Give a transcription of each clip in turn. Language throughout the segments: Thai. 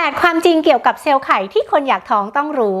8 ความจริงเกี่ยวกับเซลล์ไข่ที่คนอยากท้องต้องรู้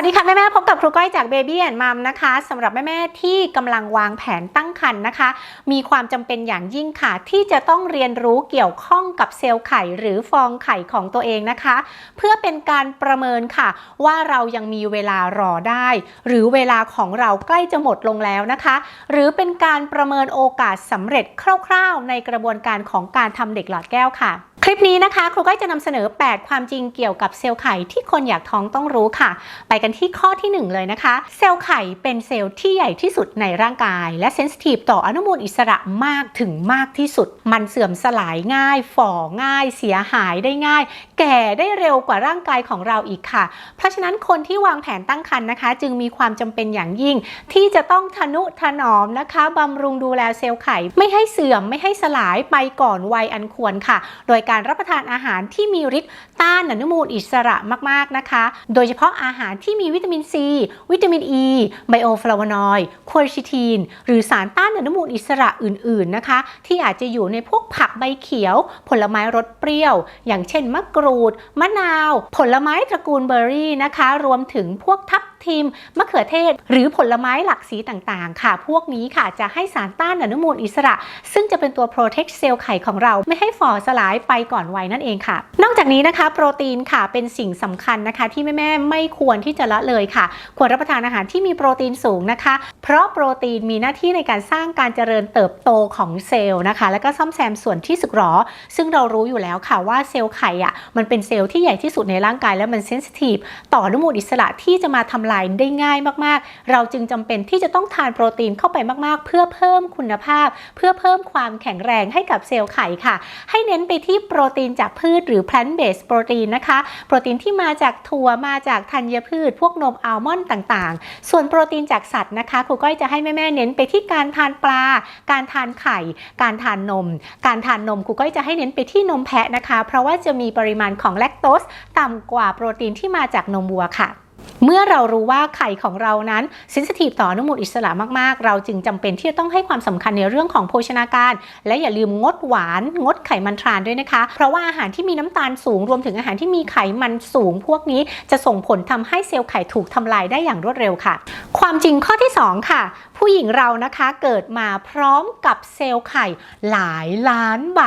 วัสดีค่ะแม่ๆพบกับครูก้อยจาก Baby and Mom นะคะสำหรับแม่ๆที่กำลังวางแผนตั้งครรภ์นะคะ มีความจำเป็นอย่างยิ่งค่ะ ที่จะต้องเรียนรู้เกี่ยวข้องกับเซลล์ไข่หรือฟองไข่ของตัวเองนะคะ เพื่อเป็นการประเมินค่ะ ว่าเรายังมีเวลารอได้ หรือเวลาของเราใกล้จะหมดลงแล้วนะคะ หรือเป็นการประเมินโอกาสสำเร็จคร่าวๆ ในกระบวนการของการทำเด็กหลอดแก้วค่ะ ลิปนี้นะคะครูก้อยจะนำเสนอ 8 ความจริงเกี่ยวกับเซลล์ไข่ที่คนอยากท้องต้องรู้ค่ะ ไปกันที่ข้อที่ 1 เลยนะคะ เซลล์ไข่เป็นเซลล์ที่ใหญ่ที่สุดในร่างกาย และเซนซิทีฟต่ออนุมูลอิสระมากถึงมากที่สุด มันเสื่อมสลายง่าย ฝ่อง่าย เสียหายได้ง่าย แก่ได้เร็วกว่าร่างกายของเราอีกค่ะ เพราะฉะนั้นคนที่วางแผนตั้งครรภ์นะคะ จึงมีความจำเป็นอย่างยิ่ง ที่จะต้องทนุถนอมนะคะบำรุงดูแลเซลล์ไข่ไม่ให้เสื่อมไม่ให้สลายไปก่อนวัยอันควรค่ะ โดยการรับประทานอาหารที่มีฤทธิ์ต้านอนุมูลอิสระมากๆนะคะ โดยเฉพาะอาหารที่มีวิตามินซี วิตามินอ e, ีไบโอฟลาวานอยด์ควอร์ชิทีน หรือสารต้านอนุมูลอิสระอื่นๆนะคะ ที่อาจจะอยู่ในพวกผักใบเขียว ผลไม้รสเปรี้ยว อย่างเช่นมะกรูด มะนาว ผลไม้ตระกูลเบอร์รี่นะคะ รวมถึงพวกทับ ทิม มะเขือเทศ หรือผลไม้หลากสีต่างๆ ค่ะ พวกนี้ค่ะจะให้สารต้านอนุมูลอิสระ ซึ่งจะเป็นตัวโปรเทคเซลล์ไข่ของเราไม่ให้ฝ่อสลายไปก่อนวัยนั่นเองค่ะ นอกจากนี้นะคะ โปรตีนค่ะเป็นสิ่งสำคัญนะคะ ที่แม่ๆไม่ควรที่จะละเลยค่ะ ควรรับประทานอาหารที่มีโปรตีนสูงนะคะ เพราะโปรตีนมีหน้าที่ในการสร้างการเจริญเติบโตของเซลล์นะคะ แล้วก็ซ่อมแซมส่วนที่สึกหรอ ซึ่งเรารู้อยู่แล้วค่ะว่าเซลล์ไข่อะมันเป็นเซลล์ที่ใหญ่ที่สุดในร่างกายและมันเซนซิทีฟต่ออนุมูลอิสระที่จะมาทำลายได้ง่ายมากๆ เราจึงจำเป็นที่จะต้องทานโปรตีนเข้าไปมากๆ เพื่อเพิ่มคุณภาพ เพื่อเพิ่มความแข็งแรงให้กับเซลล์ไข่ค่ะ ให้เน้นไปที่โปรตีนจากพืชหรือ plant based โปรตีนนะคะ โปรตีนที่มาจากถั่วมาจากธัญพืช พวกนมอัลมอนด์ต่างๆ ส่วนโปรตีนจากสัตว์นะคะครูก้อยจะให้แม่ๆเน้นไปที่การทานปลา การทานไข่ การทานนม การทานนมครูก้อยจะให้เน้นไปที่นมแพะนะคะ เพราะว่าจะมีปริมาณของแลคโตสต่ำกว่าโปรตีนที่มาจากนมวัวค่ะ เมื่อเรารู้ว่าไข่ของเรานั้นเซนซิทีฟต่ออนุมูลอิสระมากๆ เราจึงจำเป็นที่จะต้องให้ความสำคัญในเรื่องของโภชนาการ และอย่าลืมงดหวาน งดไขมันทรานด้วยนะคะ เพราะว่าอาหารที่มีน้ำตาลสูงรวมถึงอาหารที่มีไขมันสูง พวกนี้จะส่งผลทำให้เซลล์ไข่ถูกทำลายได้อย่างรวดเร็วค่ะ ความจริงข้อที่ 2 ค่ะ ผู้หญิงเรานะคะเกิดมาพร้อมกับเซลล์ไข่หลายล้านใบ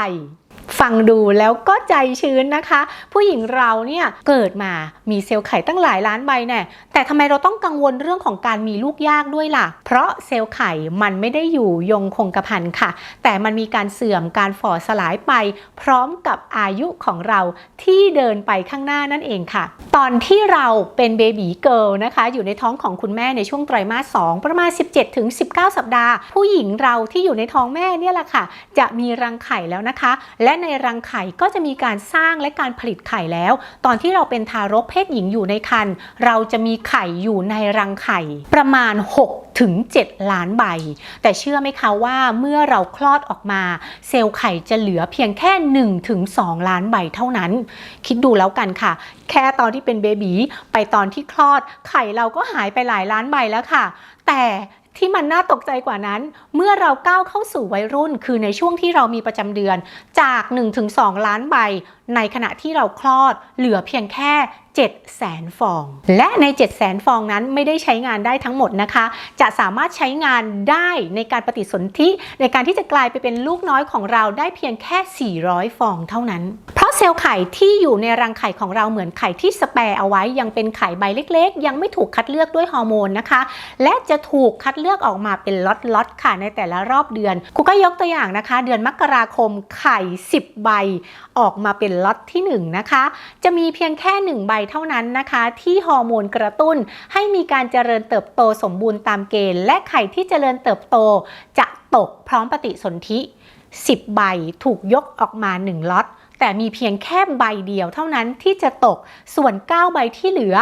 ฟังดูแล้วก็ใจชื้นนะคะ ผู้หญิงเราเนี่ยเกิดมามีเซลล์ไข่ตั้งหลายล้านใบแน่แต่ทำไมเราต้องกังวลเรื่องของการมีลูกยากด้วยล่ะ เพราะเซลล์ไข่มันไม่ได้อยู่ยงคงกระพันค่ะ แต่มันมีการเสื่อมการฝ่อสลายไป พร้อมกับอายุของเราที่เดินไปข้างหน้านั่นเองค่ะ ตอนที่เราเป็นเบบีเกิลนะคะ อยู่ในท้องของคุณแม่ในช่วงไตรมาส 2 ประมาณ 17ถึง19 สัปดาห์ ผู้หญิงเราที่อยู่ในท้องแม่เนี่ยแหละค่ะ จะมีรังไข่แล้วนะคะและในรังไข่ก็จะมีการสร้างและการผลิตไข่แล้ว ตอนที่เราเป็นทารกเพศหญิงอยู่ในครรภ์เราจะมีไข่อยู่ในรังไข่ประมาณ 6 ถึง 7 ล้านใบ แต่เชื่อไหมคะว่าเมื่อเราคลอดออกมา เซลล์ไข่จะเหลือเพียงแค่ 1 ถึง 2 ล้านใบเท่านั้น คิดดูแล้วกันค่ะ แค่ตอนที่เป็นเบบีไปตอนที่คลอดไข่เราก็หายไปหลายล้านใบแล้วค่ะ แต่ ที่มันน่าตกใจกว่านั้น เมื่อเราก้าวเข้าสู่วัยรุ่น คือในช่วงที่เรามีประจำเดือนจาก 1-2 ล้านใบ ในขณะที่เราคลอดเหลือเพียงแค่ 7แสนฟอง และใน7แสนฟองนั้นไม่ได้ใช้งานได้ทั้งหมดนะคะ จะสามารถใช้งานได้ในการปฏิสนธิในการที่จะกลายไปเป็นลูกน้อยของเราได้เพียงแค่ 400 ฟองเท่านั้น เพราะเซลล์ไข่ที่อยู่ในรังไข่ของเราเหมือนไข่ที่สแปร์เอาไว้ยังเป็นไข่ใบเล็ก ๆ ยังไม่ถูกคัดเลือกด้วยฮอร์โมนนะคะ และจะถูกคัดเลือกออกมาเป็นล็อตๆค่ะในแต่ละรอบเดือนครูก็ยกตัวอย่างนะคะ เดือนมกราคมไข่ 10 ใบ ออกมาเป็นล็อตที่1นะคะจะมีเพียงแค่ 1 ใบเท่านั้นนะคะ ที่ฮอร์โมนกระตุ้น ให้มีการเจริญเติบโตสมบูรณ์ตามเกณฑ์ และไข่ที่เจริญเติบโตจะตกพร้อมปฏิสนธิ 10 ใบถูกยกออกมา 1ล็อตแต่มีเพียงแค่ใบเดียวเท่านั้นที่จะตกส่วน 9 ใบที่เหลือ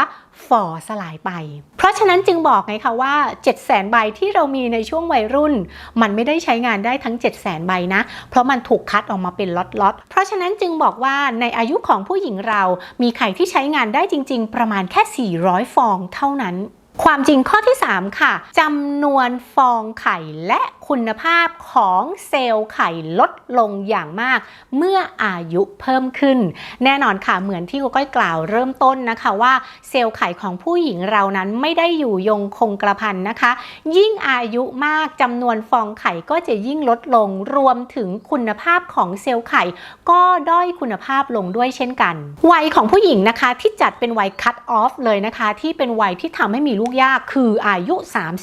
ฝ่อสลายไป เพราะฉะนั้นจึงบอกไงคะว่า 7 0 0 0 0นใบที่เรามีในช่วงวัยรุ่น มันไม่ได้ใช้งานได้ทั้ง 7 0 0 0 0นใบนะ เพราะมันถูกคัดออกมาเป็นล็อตๆ เพราะฉะนั้นจึงบอกว่าในอายุของผู้หญิงเรามีไข่ที่ใช้งานได้จริง ๆ ประมาณแค่ 400 ฟองเท่านั้น ความจริงข้อที่ 3 ค่ะจำนวนฟองไข่และคุณภาพของเซลล์ไข่ลดลงอย่างมาก เมื่ออายุเพิ่มขึ้น แน่นอนค่ะเหมือนที่กูก้อยกล่าวเริ่มต้นนะคะว่าเซลล์ไข่ของผู้หญิงเรานั้นไม่ได้อยู่ยงคงกระพันนะคะ ยิ่งอายุมากจำนวนฟองไข่ก็จะยิ่งลดลงรวมถึงคุณภาพของเซลล์ไข่ ก็ด้อยคุณภาพลงด้วยเช่นกัน วัยของผู้หญิงนะคะที่จัดเป็นวัยคัตออฟเลยนะคะ ที่เป็นวัยที่ทำให้มีลูกยากคืออายุ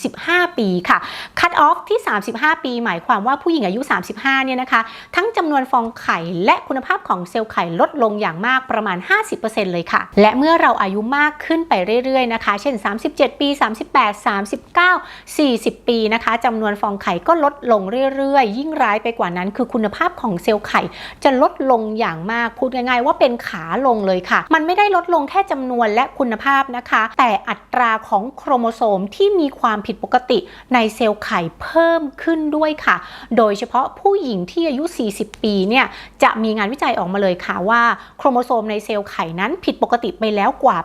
35 ปีค่ะคัตออฟที่ 35 ปี หมายความว่าผู้หญิงอายุ 35 เนี่ยนะคะ ทั้งจำนวนฟองไข่และคุณภาพของเซลล์ไข่ลดลงอย่างมากประมาณ 50%เลยค่ะ และเมื่อเราอายุมากขึ้นไปเรื่อยๆนะคะ เช่น 37 ปี 38 39 40 ปีนะคะจำนวนฟองไข่ก็ลดลงเรื่อยๆ ยิ่งร้ายไปกว่านั้น คือคุณภาพของเซลล์ไข่จะลดลงอย่างมากพูดง่ายๆ ว่าเป็นขาลงเลยค่ะ มันไม่ได้ลดลงแค่จำนวนและคุณภาพนะคะ แต่อัตราของโครโมโซมที่มีความผิดปกติในเซลล์ไข่เพิ่มขึ้นด้วยค่ะ โดยเฉพาะผู้หญิงที่อายุ 40 ปีเนี่ยจะมีงานวิจัยออกมาเลยค่ะว่าโครโมโซมในเซลล์ไข่นั้นผิดปกติไปแล้วกว่า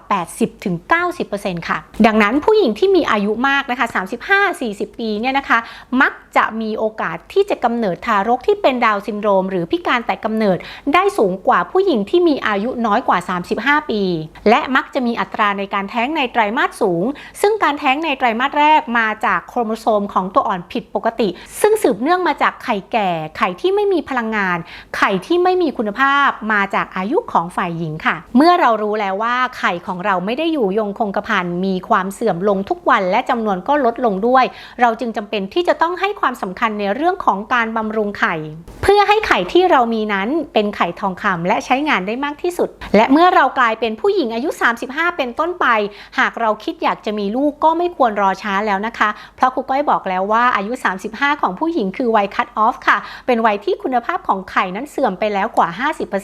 80-90%ค่ะ ดังนั้นผู้หญิงที่มีอายุมากนะคะ 35-40 ปีเนี่ยนะคะ มักจะมีโอกาสที่จะกำเนิดทารกที่เป็นดาวซินโดรม หรือพิการแต่กำเนิดได้สูงกว่าผู้หญิงที่มีอายุน้อยกว่า 35 ปี และมักจะมีอัตราในการแท้งในไตรมาสสูงซึ่งการแท้งในไตรมาสแรกมาจากโครโมโซมของตัวอ่อนผิดปกติ ซึ่งสืบเนื่องมาจากไข่แก่ ไข่ที่ไม่มีพลังงาน ไข่ที่ไม่มีคุณภาพมาจากอายุของฝ่ายหญิงค่ะ เมื่อเรารู้แล้วว่าไข่ของเราไม่ได้อยู่ยงคงกระพันมีความเสื่อมลงทุกวันและจำนวนก็ลดลงด้วย เราจึงจำเป็นที่จะต้องให้ความสำคัญในเรื่องของการบำรุงไข่ เพื่อให้ไข่ที่เรามีนั้นเป็นไข่ทองคำและใช้งานได้มากที่สุด และเมื่อเรากลายเป็นผู้หญิงอายุ 35 เป็นต้นไป หากเราคิดอยากจะมีลูกก็ไม่ควรรอช้าแล้วนะคะ เพราะครูก้อยบอกแล้วว่าอายุ 35 ของผู้หญิงคือวัยคัตออฟค่ะ เป็นวัยที่คุณภาพของไข่นั้นเสื่อมไปแล้วกว่า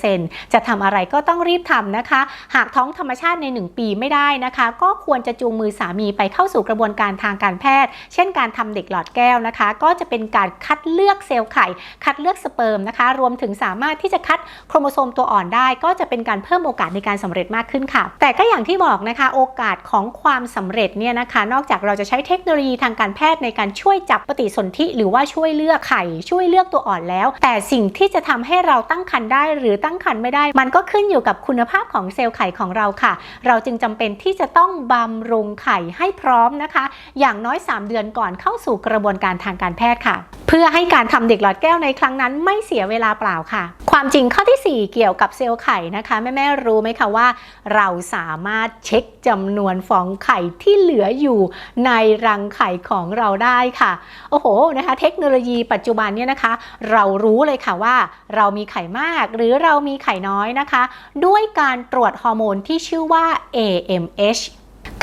50%จะทำอะไรก็ต้องรีบทำนะคะ หากท้องธรรมชาติใน 1 ปีไม่ได้นะคะ ก็ควรจะจูงมือสามีไปเข้าสู่กระบวนการทางการแพทย์ เช่นการทำเด็กหลอดแก้วนะคะ ก็จะเป็นการคัดเลือกเซลล์ไข่ คัดเลือกสเปิร์มนะคะ รวมถึงสามารถที่จะคัดโครโมโซมตัวอ่อนได้ ก็จะเป็นการเพิ่มโอกาสในการสำเร็จมากขึ้นค่ะ แต่ก็อย่างที่บอกนะคะ โอกาสของความสำเร็จเนี่ยนะคะนอกจากเราจะใช้เทคโนโลยีทางการแพทย์ในการช่วยจับปฏิสนธิหรือว่าช่วยเลือกไข่ ช่วยเลือกตัวอ่อนแล้ว แต่สิ่งที่จะทำให้เราตั้งครรภ์ได้หรือตั้งครรภ์ไม่ได้ มันก็ขึ้นอยู่กับคุณภาพของเซลล์ไข่ของเราค่ะ เราจึงจำเป็นที่จะต้องบำรุงไข่ให้พร้อมนะคะ อย่างน้อย 3 เดือนก่อนเข้าสู่กระบวนการทางการแพทย์ค่ะ เพื่อให้การทำเด็กหลอดแก้วในครั้งนั้นไม่เสียเวลาเปล่าค่ะ ความจริงข้อที่ 4 เกี่ยวกับเซลล์ไข่นะคะแม่ๆรู้ไหมคะว่า เราสามารถเช็คจำนวนฟองไข่ที่เหลืออยู่ในรังไข่ของเราได้ค่ะ โอ้โหนะคะ เทคโนโลยีปัจจุบันเนี่ยนะคะ เรารู้เลยค่ะว่าเรามีไข่มากหรือเรามีไข่น้อยนะคะ ด้วยการตรวจฮอร์โมนที่ชื่อว่า AMH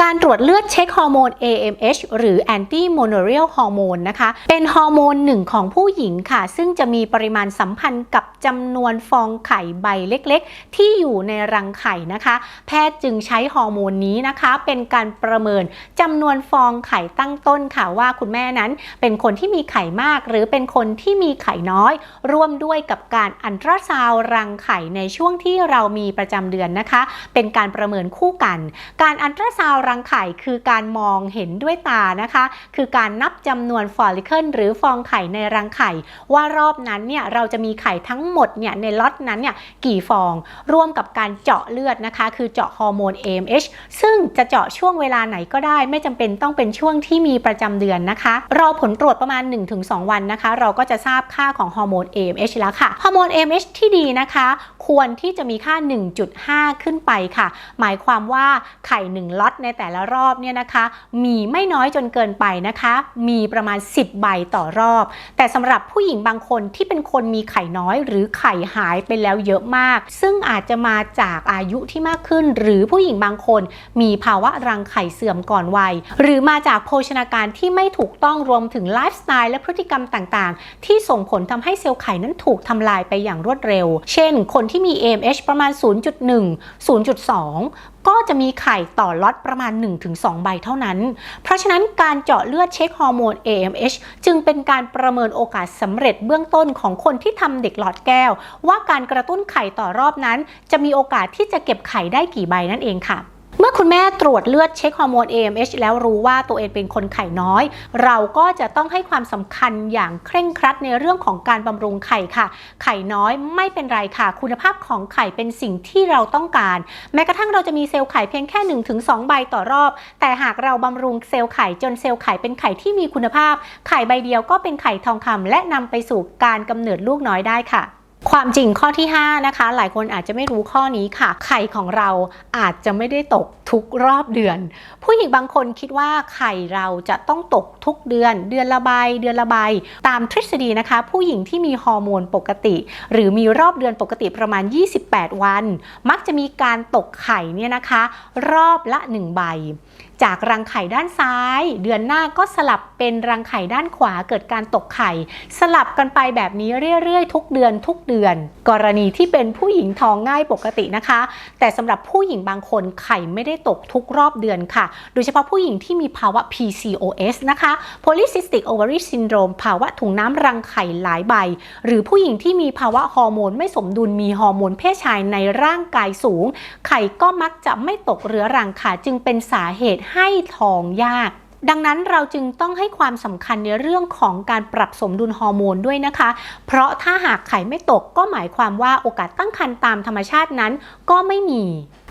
การตรวจเลือดเช็คฮอร์โมน AMH หรือ anti monorial hormone นะคะ เป็นฮอร์โมนหนึ่งของผู้หญิงค่ะ ซึ่งจะมีปริมาณสัมพันธ์กับจำนวนฟองไข่ใบเล็กๆ ที่อยู่ในรังไข่นะคะ แพทย์จึงใช้ฮอร์โมนนี้นะคะ เป็นการประเมินจำนวนฟองไข่ตั้งต้นค่ะว่าคุณแม่นั้นเป็นคนที่มีไข่มาก หรือเป็นคนที่มีไข่น้อย ร่วมด้วยกับการอันตราซาวรังไข่ในช่วงที่เรามีประจำเดือนนะคะ เป็นการประเมินคู่กัน การอันตราซาวรังไข่คือการมองเห็นด้วยตานะคะ คือการนับจำนวนฟอลิเคิลหรือฟองไข่ในรังไข่ ว่ารอบนั้นเนี่ยเราจะมีไข่ทั้งหมดเนี่ยในล็อตนั้นเนี่ยกี่ฟอง ร่วมกับการเจาะเลือดนะคะ คือเจาะฮอร์โมน AMH ซึ่งจะเจาะช่วงเวลาไหนก็ได้ ไม่จำเป็นต้องเป็นช่วงที่มีประจำเดือนนะคะ รอผลตรวจประมาณ 1-2 วันนะคะ เราก็จะทราบค่าของฮอร์โมน AMH แล้วค่ะฮอร์โมน AMH ที่ดีนะคะ ควรที่จะมีค่า 1.5 ขึ้นไปค่ะ หมายความว่าไข่ 1ล็อตในแต่ละรอบเนี่ยนะคะ มีไม่น้อยจนเกินไปนะคะ มีประมาณ 10 ใบต่อรอบ แต่สำหรับผู้หญิงบางคนที่เป็นคนมีไข่น้อยหรือไข่หายไปแล้วเยอะมาก ซึ่งอาจจะมาจากอายุที่มากขึ้น หรือผู้หญิงบางคน มีภาวะรังไข่เสื่อมก่อนวัย หรือมาจากโภชนาการที่ไม่ถูกต้องรวมถึงไลฟ์สไตล์และพฤติกรรมต่างๆ ที่ส่งผลทำให้เซลล์ไข่นั้นถูกทำลายไปอย่างรวดเร็ว เช่น คนที่มี AMH ประมาณ 0.1 0.2 ก็จะมีไข่ต่อล็อตประมาณ 1-2 ใบเท่านั้น เพราะฉะนั้นการเจาะเลือดเช็คฮอร์โมน AMH จึงเป็นการประเมินโอกาสสำเร็จเบื้องต้นของคนที่ทำเด็กหลอดแก้ว ว่าการกระตุ้นไข่ต่อรอบนั้น จะมีโอกาสที่จะเก็บไข่ได้กี่ใบนั่นเองค่ะ เมื่อคุณแม่ตรวจเลือดเช็คฮอร์โมน AMH แล้วรู้ว่าตัวเองเป็นคนไข่น้อย เราก็จะต้องให้ความสำคัญอย่างเคร่งครัดในเรื่องของการบำรุงไข่ค่ะ ไข่น้อยไม่เป็นไรค่ะ คุณภาพของไข่เป็นสิ่งที่เราต้องการ แม้กระทั่งเราจะมีเซลล์ไข่เพียงแค่ 1-2 ใบต่อรอบ แต่หากเราบำรุงเซลล์ไข่จนเซลล์ไข่เป็นไข่ที่มีคุณภาพ ไข่ใบเดียวก็เป็นไข่ทองคำและนำไปสู่การกำเนิดลูกน้อยได้ค่ะ ความจริงข้อที่ 5 นะคะ หลายคนอาจจะไม่รู้ข้อนี้ค่ะ ไข่ของเราอาจจะไม่ได้ตกทุกรอบเดือน ผู้หญิงบางคนคิดว่าไข่เราจะต้องตกทุกเดือน เดือนละใบเดือนละใบตามทฤษฎีนะคะ ผู้หญิงที่มีฮอร์โมนปกติ หรือมีรอบเดือนปกติประมาณ 28 วัน มักจะมีการตกไข่เนี่ยนะคะ รอบละ 1 ใบจากรังไข่ด้านซ้าย เดือนหน้าก็สลับเป็นรังไข่ด้านขวาเกิดการตกไข่ สลับกันไปแบบนี้เรื่อยๆ ทุกเดือนทุกเดือน กรณีที่เป็นผู้หญิงท้องง่ายปกตินะคะ แต่สำหรับผู้หญิงบางคนไข่ไม่ได้ตกทุกรอบเดือนค่ะ โดยเฉพาะผู้หญิงที่มีภาวะ PCOS นะคะ Polycystic Ovary Syndrome ภาวะถุงน้ำรังไข่หลายใบ หรือผู้หญิงที่มีภาวะฮอร์โมนไม่สมดุลมีฮอร์โมนเพศชายในร่างกายสูง ไข่ก็มักจะไม่ตกเรื้อรังค่ะ จึงเป็นสาเหตุให้ท้องยาก ดังนั้นเราจึงต้องให้ความสำคัญในเรื่องของการปรับสมดุลฮอร์โมนด้วยนะคะ เพราะถ้าหากไข่ไม่ตกก็หมายความว่าโอกาสตั้งครรภ์ตามธรรมชาตินั้นก็ไม่มี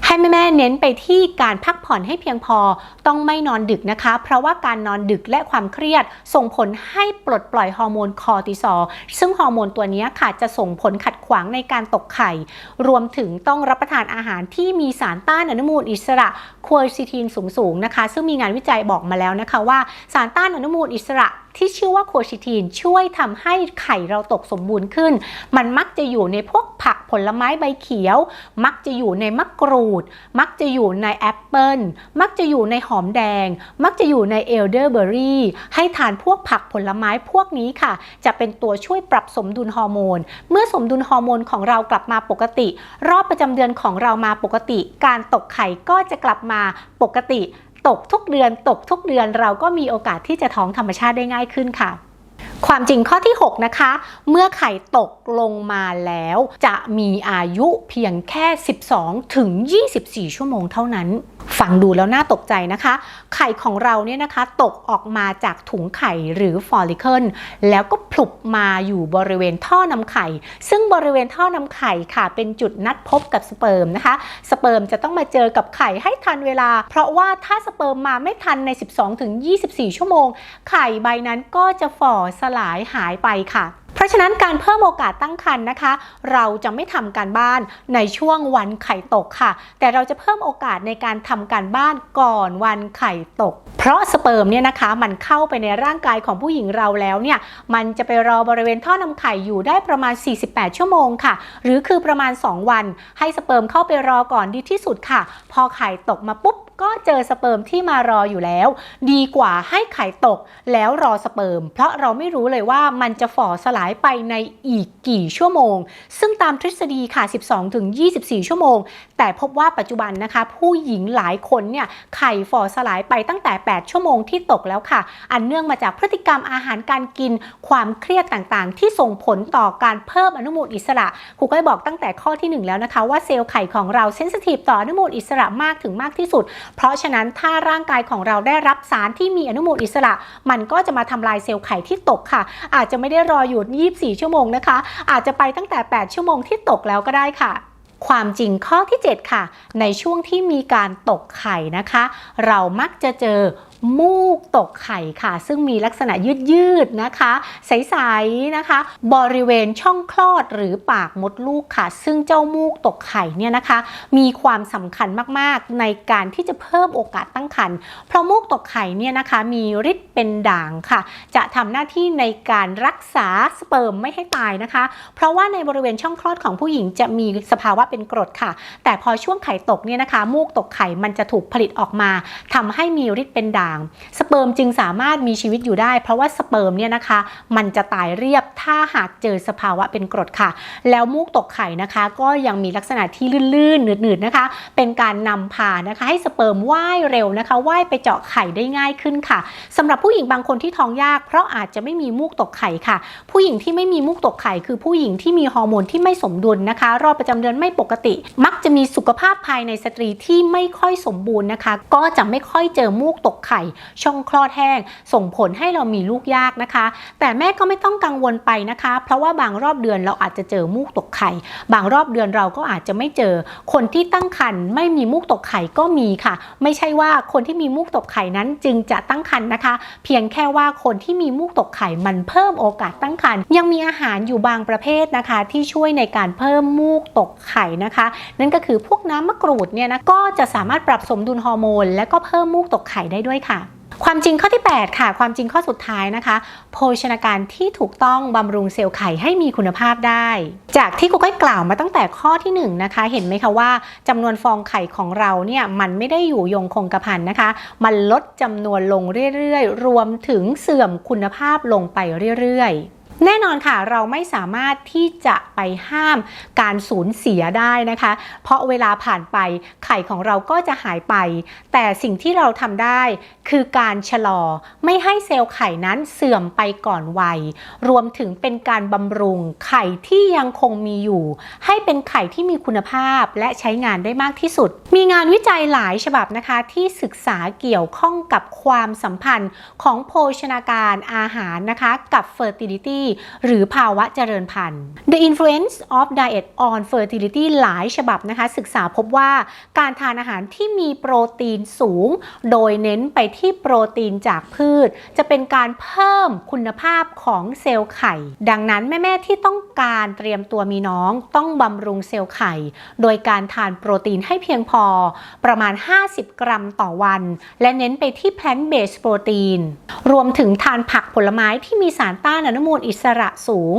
ให้แม่ๆเน้นไปที่การพักผ่อนให้เพียงพอ ต้องไม่นอนดึกนะคะ เพราะว่าการนอนดึกและความเครียด ส่งผลให้ปลดปล่อยฮอร์โมนคอร์ติซอล ซึ่งฮอร์โมนตัวนี้ค่ะจะส่งผลขัดขวางในการตกไข่ รวมถึงต้องรับประทานอาหารที่มีสารต้านอนุมูลอิสระควอซิทีนสูงๆนะคะ ซึ่งมีงานวิจัยบอกมาแล้วนะคะว่าสารต้านอนุมูลอิสระ ที่ชื่อว่าโคชิทีนช่วยทำให้ไข่เราตกสมบูรณ์ขึ้น มันมักจะอยู่ในพวกผักผลไม้ใบเขียว มักจะอยู่ในมะกรูด มักจะอยู่ในแอปเปิลมักจะอยู่ในหอมแดง มักจะอยู่ในเอลเดอร์เบอรี่ให้ทานพวกผักผลไม้พวกนี้ค่ะ จะเป็นตัวช่วยปรับสมดุลฮอร์โมน เมื่อสมดุลฮอร์โมนของเรากลับมาปกติ รอบประจำเดือนของเรามาปกติ การตกไข่ก็จะกลับมาปกติ ตกทุกเดือน ตกทุกเดือนเราก็มีโอกาสที่จะท้องธรรมชาติได้ง่ายขึ้นค่ะ ความจริงข้อที่ 6 นะคะ เมื่อไข่ตกลงมาแล้ว จะมีอายุเพียงแค่ 12 ถึง 24 ชั่วโมงเท่านั้น ฟังดูแล้วน่าตกใจนะคะ ไข่ของเราเนี่ยนะคะ ตกออกมาจากถุงไข่หรือฟอลิเคิลแล้วก็พลุบมาอยู่บริเวณท่อนำไข่ ซึ่งบริเวณท่อนำไข่ค่ะ เป็นจุดนัดพบกับสเปิร์มนะคะ สเปิร์มจะต้องมาเจอกับไข่ให้ทันเวลา เพราะว่าถ้าสเปิร์มมาไม่ทันใน 12-24 ชั่วโมง ไข่ใบนั้นก็จะฝ่อสลายหายไปค่ะเพราะฉะนั้นการเพิ่มโอกาสตั้งครรภ์นะคะ เราจะไม่ทำการบ้านในช่วงวันไข่ตกค่ะ แต่เราจะเพิ่มโอกาสในการทำการบ้านก่อนวันไข่ตก เพราะสเปิร์มเนี่ยนะคะ มันเข้าไปในร่างกายของผู้หญิงเราแล้วเนี่ยมันจะไปรอบริเวณท่อนำไข่อยู่ได้ประมาณ 48 ชั่วโมงค่ะ หรือคือประมาณ 2 วัน ให้สเปิร์มเข้าไปรอก่อนดีที่สุดค่ะ พอไข่ตกมาปุ๊บ ก็เจอสเปิร์มที่มารออยู่แล้ว ดีกว่าให้ไข่ตกแล้วรอสเปิร์ม เพราะเราไม่รู้เลยว่ามันจะฝ่อสลายไปในอีกกี่ชั่วโมง ซึ่งตามทฤษฎีค่ะ 12-24 ชั่วโมง แต่พบว่าปัจจุบันนะคะ ผู้หญิงหลายคนเนี่ยไข่ฝ่อสลายไปตั้งแต่ 8 ชั่วโมงที่ตกแล้วค่ะ อันเนื่องมาจากพฤติกรรมอาหารการกินความเครียดต่างๆ ที่ส่งผลต่อการเพิ่มอนุมูลอิสระครูก็ได้บอกตั้งแต่ข้อที่หนึ่งแล้วนะคะ ว่าเซลล์ไข่ของเราเซนซิทีฟต่ออนุมูลอิสระมากถึงมากที่สุดเพราะฉะนั้นถ้าร่างกายของเราได้รับสารที่มีอนุมูลอิสระ มันก็จะมาทำลายเซลล์ไข่ที่ตกค่ะ อาจจะไม่ได้รออยู่ 24 ชั่วโมงนะคะ อาจจะไปตั้งแต่ 8 ชั่วโมงที่ตกแล้วก็ได้ค่ะความจริงข้อที่ 7 ค่ะ ในช่วงที่มีการตกไข่นะคะ เรามักจะเจอ มูกตกไข่ค่ะ ซึ่งมีลักษณะยืดๆนะคะ ใสๆนะคะ บริเวณช่องคลอดหรือปากมดลูกค่ะ ซึ่งเจ้ามูกตกไข่เนี่ยนะคะ มีความสำคัญมากๆ ในการที่จะเพิ่มโอกาสตั้งครรภ์เพราะมูกตกไข่เนี่ยนะคะมีฤทธิ์เป็นด่างค่ะ จะทำหน้าที่ในการรักษาสเปิร์มไม่ให้ตายนะคะ เพราะว่าในบริเวณช่องคลอดของผู้หญิงจะมีสภาวะเป็นกรดค่ะ แต่พอช่วงไข่ตกเนี่ยนะคะ มูกตกไข่มันจะถูกผลิตออกมาทำให้มีฤทธิ์เป็นด่างางสเปิร์มจึงสามารถมีชีวิตอยู่ได้ เพราะว่าสเปิร์มเนี่ยนะคะ มันจะตายเรียบถ้าหากเจอสภาวะเป็นกรดค่ะ แล้วมูกตกไข่นะคะ ก็ยังมีลักษณะที่ลื่นๆหนืดๆนะคะ เป็นการนำพานะคะ ให้สเปิร์มว่ายเร็วนะคะว่ายไปเจาะไข่ได้ง่ายขึ้นค่ะสำหรับผู้หญิงบางคนที่ท้องยาก เพราะอาจจะไม่มีมูกตกไข่ค่ะ ผู้หญิงที่ไม่มีมูกตกไข่คือผู้หญิงที่มีฮอร์โมนที่ไม่สมดุลนะคะ รอบประจำเดือนไม่ปกติ มักจะมีสุขภาพภายในสตรีที่ไม่ค่อยสมบูรณ์นะคะ ก็จะไม่ค่อยเจอมูกตกไข่ช่องคลอดแห้ง ส่งผลให้เรามีลูกยากนะคะ แต่แม่ก็ไม่ต้องกังวลไปนะคะ เพราะว่าบางรอบเดือนเราอาจจะเจอมูกตกไข่ บางรอบเดือนเราก็อาจจะไม่เจอ คนที่ตั้งครรภ์ไม่มีมูกตกไข่ก็มีค่ะ ไม่ใช่ว่าคนที่มีมูกตกไข่นั้นจึงจะตั้งครรภ์นะคะ เพียงแค่ว่าคนที่มีมูกตกไข่มันเพิ่มโอกาสตั้งครรภ์ยังมีอาหารอยู่บางประเภทนะคะ ที่ช่วยในการเพิ่มมูกตกไข่นะคะ นั่นก็คือพวกน้ำมะกรูดเนี่ยนะก็จะสามารถปรับสมดุลฮอร์โมน และก็เพิ่มมูกตกไข่ได้ด้วยค่ะความจริงข้อที่ 8 ค่ะ ความจริงข้อสุดท้ายนะคะ โภชนาการที่ถูกต้องบำรุงเซลล์ไข่ให้มีคุณภาพได้ จากที่ครูก้อยกล่าวมาตั้งแต่ข้อที่ 1 นะคะ เห็นไหมคะว่าจำนวนฟองไข่ของเราเนี่ยมันไม่ได้อยู่ยงคงกระพันนะคะ มันลดจำนวนลงเรื่อยๆ รวมถึงเสื่อมคุณภาพลงไปเรื่อยๆ แน่นอนค่ะเราไม่สามารถที่จะไปห้ามการสูญเสียได้นะคะ เพราะเวลาผ่านไปไข่ของเราก็จะหายไป แต่สิ่งที่เราทำได้คือการชะลอไม่ให้เซลล์ไข่นั้นเสื่อมไปก่อนวัย รวมถึงเป็นการบำรุงไข่ที่ยังคงมีอยู่ ให้เป็นไข่ที่มีคุณภาพและใช้งานได้มากที่สุด มีงานวิจัยหลายฉบับนะคะ ที่ศึกษาเกี่ยวข้องกับความสัมพันธ์ของโภชนาการอาหารนะคะ กับ fertility หรือภาวะเจริญพันธุ์ The influence of diet on fertility หลายฉบับนะคะ ศึกษาพบว่าการทานอาหารที่มีโปรตีนสูง โดยเน้นไปที่โปรตีนจากพืช จะเป็นการเพิ่มคุณภาพของเซลล์ไข่ ดังนั้นแม่ๆที่ต้องการเตรียมตัวมีน้อง ต้องบำรุงเซลล์ไข่ โดยการทานโปรตีนให้เพียงพอ ประมาณ 50 กรัมต่อวัน และเน้นไปที่ plant based protein รวมถึงทานผักผลไม้ที่มีสารต้านอนุมูลอิสระสูง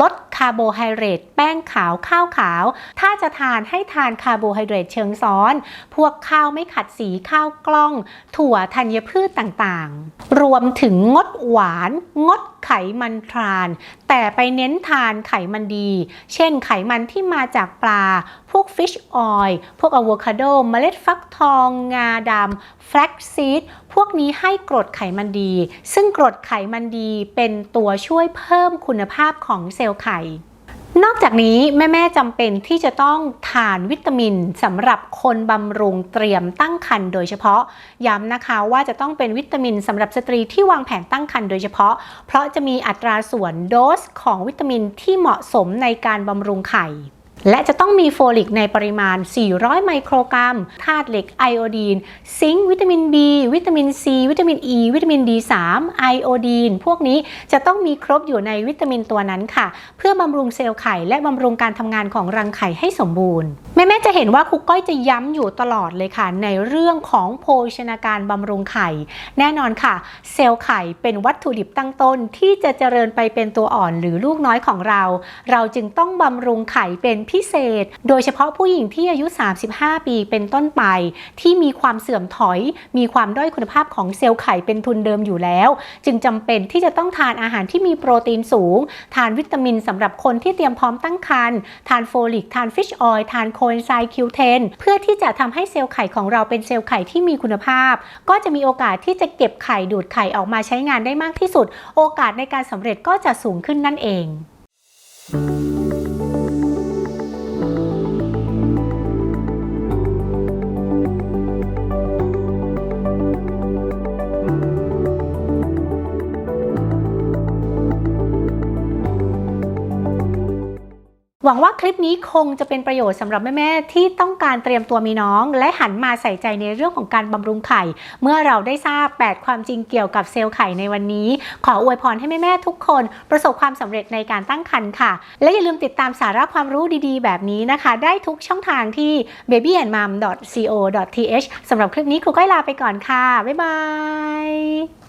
ลดคาร์โบไฮเดรตแป้งขาวข้าวขาว ถ้าจะทานให้ทานคาร์โบไฮเดรตเชิงซ้อน พวกข้าวไม่ขัดสีข้าวกล้อง ถั่วธัญพืชต่างๆ รวมถึงงดหวาน งด ไขมันทราน แต่ไปเน้นทานไขมันดี เช่นไขมันที่มาจากปลา พวกฟิชออยล์พวกอะโวคาโดเมล็ดฟักทอง งาดำแฟลกซีดพวกนี้ให้กรดไขมันดี ซึ่งกรดไขมันดีเป็นตัวช่วยเพิ่มคุณภาพของเซลล์ไข่ นอกจากนี้แม่ ๆจำเป็นที่จะต้องทานวิตามินสำหรับคนบำรุงเตรียมตั้งครรภ์โดยเฉพาะย้ำนะคะว่าจะต้องเป็นวิตามินสำหรับสตรีที่วางแผนตั้งครรภ์โดยเฉพาะ เพราะจะมีอัตราส่วนโดสของวิตามินที่เหมาะสมในการบำรุงไข่ และจะต้องมีโฟลิกในปริมาณ 400 ไมโครกรัม ธาตุเหล็กไอโอดีน ซิงค์ วิตามิน B วิตามิน C วิตามิน E วิตามิน D3 ไอโอดีน พวกนี้จะต้องมีครบอยู่ในวิตามินตัวนั้นค่ะ เพื่อบำรุงเซลล์ไข่ และบำรุงการทำงานของรังไข่ให้สมบูรณ์ แม่ๆจะเห็นว่าครูก้อยจะย้ำอยู่ตลอดเลยค่ะ ในเรื่องของโภชนาการบำรุงไข่ แน่นอนค่ะ เซลล์ไข่เป็นวัตถุดิบตั้งต้นที่จะเจริญไปเป็นตัวอ่อนหรือลูกน้อยของเรา เราจึงต้องบำรุงไข่เป็นพิเศษ โดยเฉพาะผู้หญิงที่อายุ 35 ปีเป็นต้นไป ที่มีความเสื่อมถอย มีความด้อยคุณภาพของเซลล์ไข่เป็นทุนเดิมอยู่แล้ว จึงจำเป็นที่จะต้องทานอาหารที่มีโปรตีนสูง ทานวิตามินสำหรับคนที่เตรียมพร้อมตั้งครรภ์ทานโฟลิก ทานฟิชออยล์ทานโคเอนไซม์ Q10 เพื่อที่จะทำให้เซลล์ไข่ของเราเป็นเซลล์ไข่ที่มีคุณภาพ ก็จะมีโอกาสที่จะเก็บไข่ดูดไข่ออกมาใช้งานได้มากที่สุด โอกาสในการสำเร็จก็จะสูงขึ้นนั่นเอง หวังว่าคลิปนี้คงจะเป็นประโยชน์สำหรับแม่ๆที่ต้องการเตรียมตัวมีน้อง และหันมาใส่ใจในเรื่องของการบำรุงไข่ เมื่อเราได้ทราบ 8 ความจริงเกี่ยวกับเซลล์ไข่ในวันนี้ ขออวยพรให้แม่ๆทุกคน ประสบความสำเร็จในการตั้งครรภ์ค่ะ และอย่าลืมติดตามสาระความรู้ดีๆ แบบนี้นะคะ ได้ทุกช่องทางที่ babyandmom.co.th สำหรับคลิปนี้ครูก้อยลาไปก่อนค่ะบ๊ายบาย